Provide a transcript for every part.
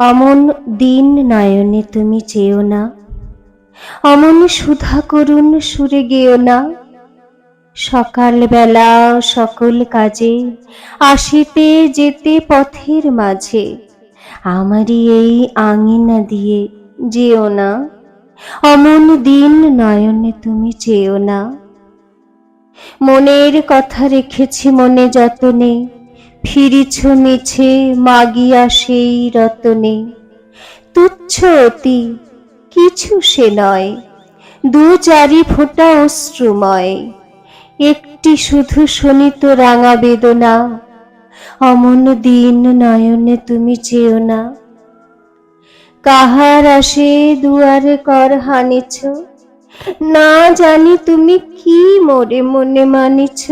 অমন দিন নয়নে তুমি চেয়েও না। অমন সুধা করুণ সুরে গেও না। সকালবেলা সকল কাজে আসিতে যেতে পথের মাঝে। আমারই এই আঙিনা দিয়ে যেও না। অমন দিন নয়নে তুমি চেয়েও না। মনের কথা রেখেছি মনে যতনে। ফিরিছ মিছে মাগিয়া সেই রতনে। তুচ্ছ অতি, কিছু সে নয়, দু চারি ফোঁটা অশ্রুময়। একটি শুধু শোনিত রাঙা বেদনা, অমন দিন নয়নে তুমি চেয়েও না। কাহার আসে দুয়ারে কর হানিছ, না জানি তুমি কি মোরে মনে মানিছ।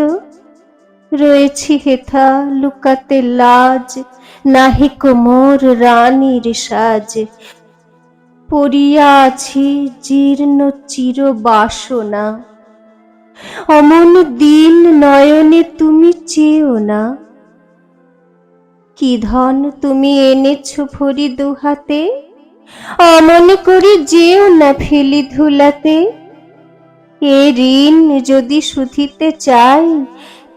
রয়েছি হেথা, লুকাতে লাজ, নাহি কোমর রানীর সাজ। পড়িয়া আছি জীর্ণ চির বাসনা। অমন দিন নয়নে তুমি চেয়েও না। কি ধন তুমি এনেছ ভরি দুহাতে? অমন করে যেও না ফেলি ধুলাতে। এ ঋণ যদি শুধিতে চাই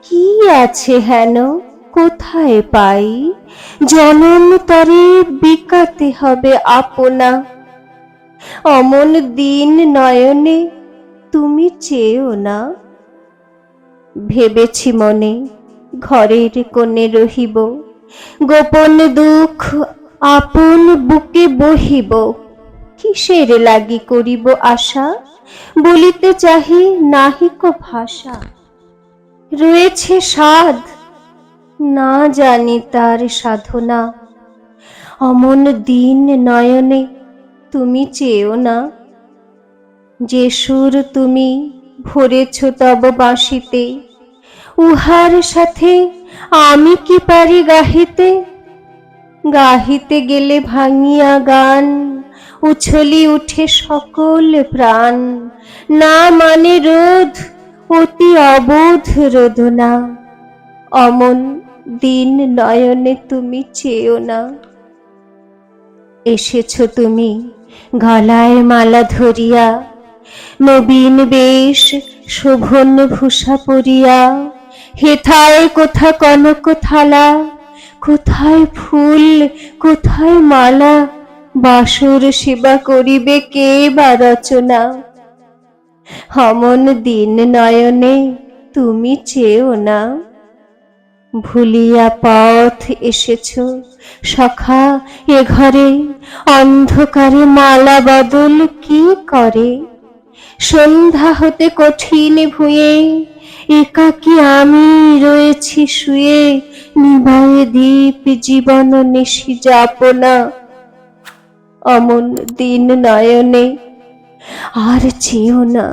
কি আছে হেন? কোথায় পাই? জনম তরে বিকাতে হবে আপনা। অমন দিন নয়নে তুমি চেয়েও না। ভেবেছি মনে ঘরের কোণে রহিব। গোপন দুঃখ আপন বুকে বহিব। কিসের লাগি করিব আশা? বলিতে চাহি নাহিক ভাষা। রয়েছে সাধ না জানি তার সাধনা। অমন দিন নয়নে তুমি চেয়েও না। যে সুর তুমি ভরেছ তব বাঁশিতে, উহার সাথে আমি কি পারি গাহিতে? গাহিতে গেলে ভাঙিয়া গান, উছলি উঠে সকল প্রাণ। না মানে রোধ অতি অবোধ রোদনা। অমন দিন নয়নে তুমি চেয়েও না। এসেছ তুমি গলায় মালা ধরিয়া, নবীন বেশ শোভন ভূষা পরিয়া। হেথায় কোথা কনক থালা, কোথায় ফুল, কোথায় মালা, বাসুর সেবা করিবে কে বা রচনা? হমন দিন নয়নে তুমি চেয়েও না। ভুলিয়া পথ এসেছ সখা এ ঘরে, অন্ধকারে মালা বদল কি করে? সন্ধ্যা হতে কঠিন ভুঁয়ে, একাকি আমি রয়েছি শুয়ে নিভায়ে দীপ জীবন নিশি যাপনা। অমন দিন নয়নে আর চেয়েও না।